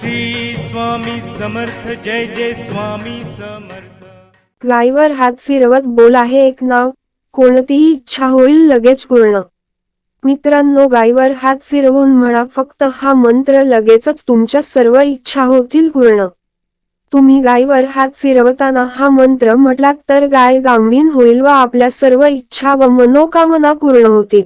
श्री स्वामी समर्थ जय जय स्वामी समर्थ. गायीवर हात फिरवत बोल आहे एक नाव कोणतीही इच्छा होईल लगेच पूर्ण मित्रांनो गायवर हात फिरवून म्हणा फक्त हा मंत्र लगेचच तुमच्या सर्व इच्छा होतील पूर्ण. तुम्ही गायीवर हात फिरवताना हा मंत्र म्हटलात तर गाय गांभीन होईल व आपल्या सर्व इच्छा व मनोकामना पूर्ण होतील.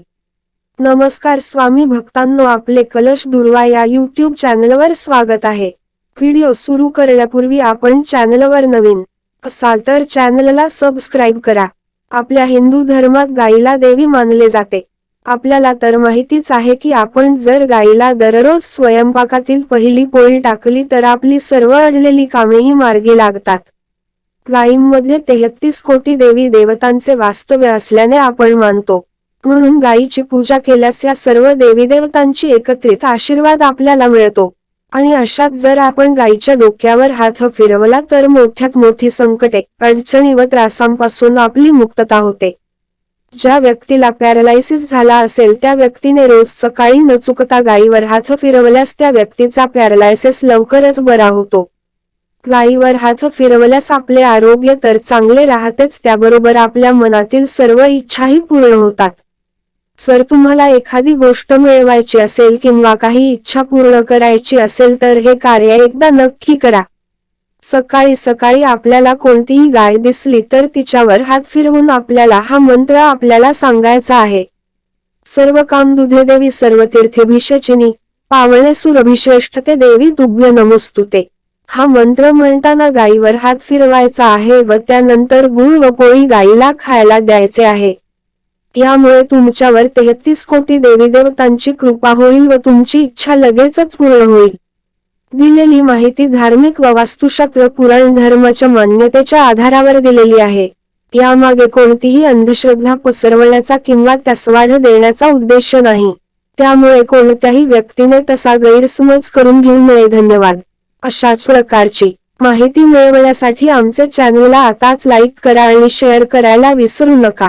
नमस्कार स्वामी भक्तांनो आपले कलश दुर्वा या यूट्यूब चॅनलवर स्वागत आहे. व्हिडिओ सुरू करण्यापूर्वी आपण चॅनलवर नवीन असाल तर चॅनलला सबस्क्राईब करा. आपल्या हिंदू धर्मात गायीला देवी मानले जाते. आपल्याला तर माहितीच आहे की आपण जर गायीला दररोज स्वयंपाकातील पहिली पोळी टाकली तर आपली सर्व अडलेली कामेही मार्गी लागतात. गायींमध्ये तेहतीस कोटी देवी देवतांचे वास्तव्य असल्याने आपण मानतो. म्हणून गायीची पूजा केल्यास या सर्व देवीदेवतांची एकत्रित आशीर्वाद आपल्याला मिळतो. आणि अशात जर आपण गायीच्या डोक्यावर हात फिरवला तर मोठ्यात मोठी संकटे अडचणी व त्रासांपासून आपली मुक्तता होते. ज्या व्यक्तीला पॅरालायसिस झाला असेल त्या व्यक्तीने रोज सकाळी न चुकता गायीवर हात फिरवल्यास त्या व्यक्तीचा पॅरालायसिस लवकरच बरा होतो. गायीवर हात फिरवल्यास आपले आरोग्य तर चांगले राहतेच त्याबरोबर आपल्या मनातील सर्व इच्छाही पूर्ण होतात. जर तुम्हाला एखादी गोष्ट मिळवायची असेल किंवा काही इच्छा पूर्ण करायची असेल तर हे कार्य एकदा नक्की करा. सकाळी सकाळी आपल्याला कोणतीही गाय दिसली तर तिच्यावर हात फिरवून आपल्याला हा मंत्र आपल्याला सांगायचा आहे. सर्व काम दुधे देवी सर्व तीर्थेभिषचिनी पावणे सुरभिश्रेष्ठते देवी दुभ्य नमस्तुते. हा मंत्र म्हणताना गायीवर हात फिरवायचा आहे व त्यानंतर गुळ व पोळी गायीला खायला द्यायचे आहे. यामुळे तुमच्यावर तेहतीस कोटी देवी देवतांची कृपा होईल व तुमची इच्छा लगेचच पूर्ण होईल. दिलेली माहिती धार्मिक व वास्तुशास्त्र पुराण धर्माच्या मान्यतेच्या आधारावर दिलेली आहे. यामागे कोणतीही अंधश्रद्धा पसरवण्याचा किंवा त्यास वाढ देण्याचा उद्देश नाही. त्यामुळे कोणत्याही व्यक्तीने तसा गैरसमज करून घेऊ नये. धन्यवाद. अशाच प्रकारची माहिती मिळवण्यासाठी आमचे चॅनलला आताच लाईक करा आणि शेअर करायला विसरू नका.